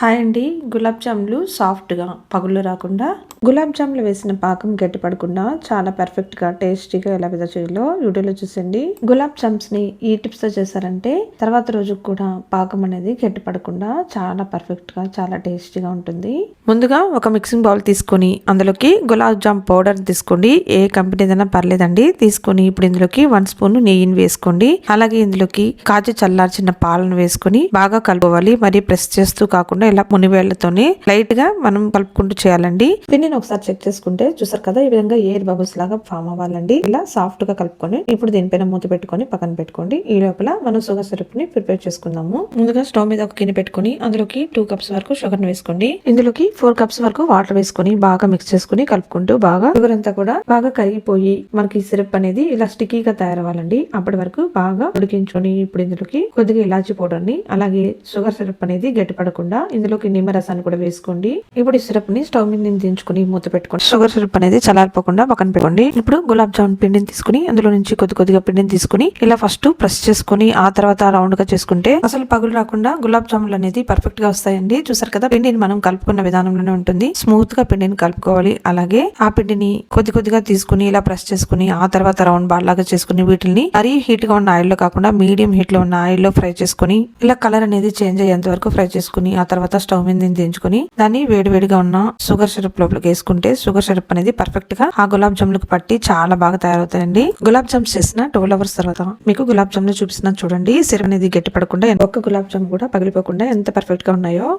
Hi అండి. గులాబ్ జాములు సాఫ్ట్గా పగుళ్ళు రాకుండా గులాబ్ జాములు వేసిన పాకం గట్టిపడకుండా చాలా పర్ఫెక్ట్గా టేస్టీగా ఎలా విధ చేయాలో వీడియోలో చూసండి గులాబ్ జామ్స్ని ఈ టిప్స్తో చేశారంటే తర్వాత రోజుకు కూడా పాకం అనేది గట్టిపడకుండా చాలా పర్ఫెక్ట్గా చాలా టేస్టీగా ఉంటుంది. ముందుగా ఒక మిక్సింగ్ బౌల్ తీసుకొని అందులోకి గులాబ్ జామ్ పౌడర్ తీసుకోండి. ఏ కంపెనీదైనా పర్లేదండి. తీసుకొని ఇప్పుడు ఇందులోకి వన్ స్పూన్ నెయ్యిని వేసుకోండి. అలాగే ఇందులోకి కాచి చల్లార్చిన పాలను వేసుకొని బాగా కలుపుకోవాలి. మరి ప్రెస్ చేస్తూ కాకుండా ఇలా మునివేళ్ళతోని లైట్గా మనం కలుపుకుంటూ చేయాలండి. పిండిని ఒకసారి చెక్ చేసుకుంటే చూసారు కదా ఈ విధంగా ఎయిర్ బబుల్స్ లాగా ఫామ్ అవ్వాలండి. ఇలా సాఫ్ట్గా కలుపుకొని ఇప్పుడు దీనిపైన మూత పెట్టుకొని పక్కన పెట్టుకోండి. ఈ లోపల మనం షుగర్ సిరప్ని ప్రిపేర్ చేసుకుందాము. ముందుగా స్టవ్ మీద ఒక గిన్నె పెట్టుకొని అందులోకి టూ కప్స్ వరకు షుగర్ వేసుకోండి. ఇందులోకి ఫోర్ కప్స్ వరకు వాటర్ వేసుకొని బాగా మిక్స్ చేసుకుని కలుపుకుంటూ బాగా షుగర్ అంతా కూడా బాగా కరిగిపోయి మనకి సిరప్ అనేది ఇలా స్టిక్కీగా తయారవ్వాలండి. అప్పటి వరకు బాగా ఉడికించుకొని ఇప్పుడు ఇందులోకి కొద్దిగా ఇలాచి పౌడర్ని అలాగే షుగర్ సిరప్ అనేది గట్టిపడకుండా ఇందులోకి నిమ్మరసాన్ని కూడా వేసుకోండి. ఇప్పుడు ఈ సిరప్ని స్టవ్ మీద దించుకుని మూత పెట్టుకోండి. షుగర్ సిరప్ అనేది చల్లారిపోకుండా పక్కన పెట్టుకోండి. ఇప్పుడు గులాబ్ జామున్ పిండిని తీసుకుని అందులో నుంచి కొద్ది కొద్దిగా పిండిని తీసుకుని ఇలా ఫస్ట్ ప్రెస్ చేసుకుని ఆ తర్వాత రౌండ్గా చేసుకుంటే అసలు పగులు రాకుండా గులాబ్ జాములు అనేది పర్ఫెక్ట్గా వస్తాయండి. చూసారు కదా? పిండిని మనం కలుపుకున్న విధానంలోనే ఉంటుంది. స్మూత్గా పిండిని కలుపుకోవాలి. అలాగే ఆ పిండిని కొద్ది కొద్దిగా తీసుకుని ఇలా ప్రెస్ చేసుకుని ఆ తర్వాత రౌండ్ బాల్ లాగా చేసుకుని వీటిని మరీ హీట్గా ఉన్న ఆయిల్లో కాకుండా మీడియం హీట్లో ఉన్న ఆయిల్లో ఫ్రై చేసుకుని ఇలా కలర్ అనేది చేంజ్ అయ్యేంత వరకు ఫ్రై చేసుకుని ఆ తర్వాత స్టవ్ మీద నుంచి దించుకుని దాన్ని వేడివేడిగా ఉన్న షుగర్ సిరప్ లోపలికి వేసుకుంటే షుగర్ సిరప్ అనేది పర్ఫెక్ట్గా ఆ గులాబ్ జామ్లకు పట్టి చాలా బాగా తయారవుతాయండి. గులాబ్ జామ్స్ చేసిన ట్వెల్వ్ అవర్స్ తర్వాత మీకు గులాబ్ జాములు చూపిస్తున్నాను చూడండి. సిరప్ అనేది గట్టి పడకుండా ఒక్క గులాబ్ జామ్ కూడా పగిలిపోకుండా ఎంత పర్ఫెక్ట్గా ఉన్నాయో